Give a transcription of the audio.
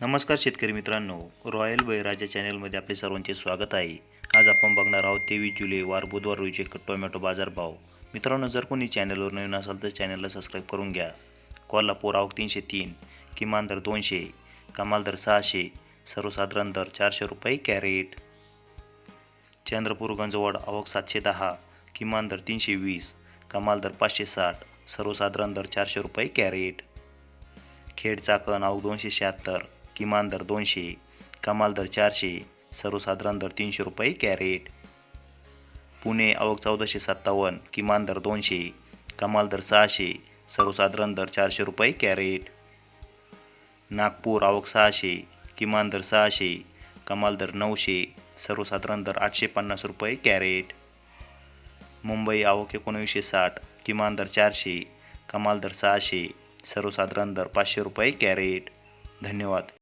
नमस्कार शेतकरी मित्रांनो. रॉयल बळीराजा चॅनलमध्ये आपले सर्वांचे स्वागत आहे. आज आपण बघणार आहोत तेवीस जुलै वार बुधवार रोजीचे क- टोमॅटो बाजारभाव मित्रांनो जर कोणी चॅनलवर नवीन असाल तर चॅनलला सबस्क्राईब करून घ्या. कोल्हापूर आवक तीनशे तीन किमान दर दोनशे कमाल दर सहाशे सर्वसाधारण दर चारशे रुपये कॅरेट. चंद्रपूर गंजवड आवक सातशे दहा किमान दर तीनशे वीस कमाल दर पाचशे साठ सर्वसाधारण दर चारशे रुपये कॅरेट. खेड चाकण आवक दोनशे शहात्तर किमान दर दोनशे कमाल दर चारशे सर्वसाधारण दर तीनशे रुपये कॅरेट. पुणे आवक चौदाशे सत्तावन्न किमान दर दोनशे कमाल दर सहाशे सर्वसाधारण दर चारशे रुपये कॅरेट. नागपूर आवक सहाशे किमान दर सहाशे कमाल दर नऊशे सर्वसाधारण दर आठशे पन्नास रुपये कॅरेट. मुंबई आवक एकोणवीसशे साठ किमान दर चारशे कमाल दर सहाशे सर्वसाधारण दर पाचशे रुपये कॅरेट. धन्यवाद.